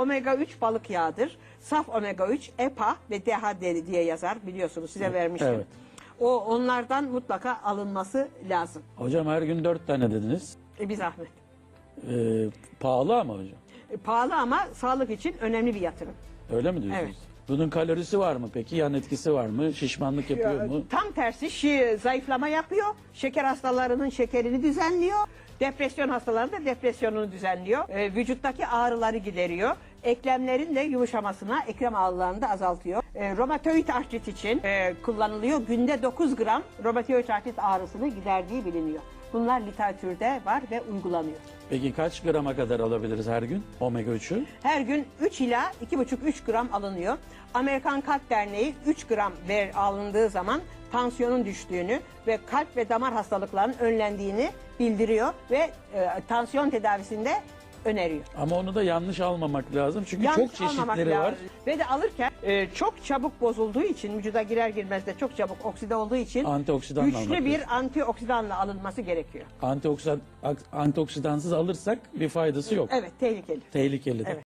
Omega 3 balık yağıdır. Saf omega 3 EPA ve DHA diye yazar biliyorsunuz size vermiştim. evet. O onlardan mutlaka alınması lazım. Hocam her gün dört tane dediniz. E, bir zahmet. Ee, pahalı ama hocam. E, pahalı ama sağlık için önemli bir yatırım. Öyle mi diyorsunuz? Evet. Bunun kalorisi var mı peki? Yan etkisi var mı? Şişmanlık yapıyor mu? Tam tersi şi- zayıflama yapıyor. Şeker hastalarının şekerini düzenliyor. Depresyon hastalarının da depresyonunu düzenliyor. E, vücuttaki ağrıları gideriyor. Eklemlerin de yumuşamasına, eklem ağrılarını da azaltıyor. E, romatoid artrit için e, kullanılıyor. Günde 9 gram romatoid artrit ağrısını giderdiği biliniyor. Bunlar literatürde var ve uygulanıyor. Peki kaç grama kadar alabiliriz her gün omega 3'ü? Her gün 3 ila 2,5-3 gram alınıyor. Amerikan Kalp Derneği 3 gram ver alındığı zaman tansiyonun düştüğünü ve kalp ve damar hastalıklarının önlendiğini bildiriyor ve e, tansiyon tedavisinde öneriyor. Ama onu da yanlış almamak lazım. Çünkü Yanlış çok almamak çeşitleri var. lazım. Ve de alırken e, çok çabuk bozulduğu için vücuda girer girmez de çok çabuk okside olduğu için Antioksidanla almak güçlü bir lazım. antioksidanla alınması gerekiyor. Antioksidan, antioksidansız alırsak bir faydası yok. Evet tehlikeli. Tehlikeli de. Evet.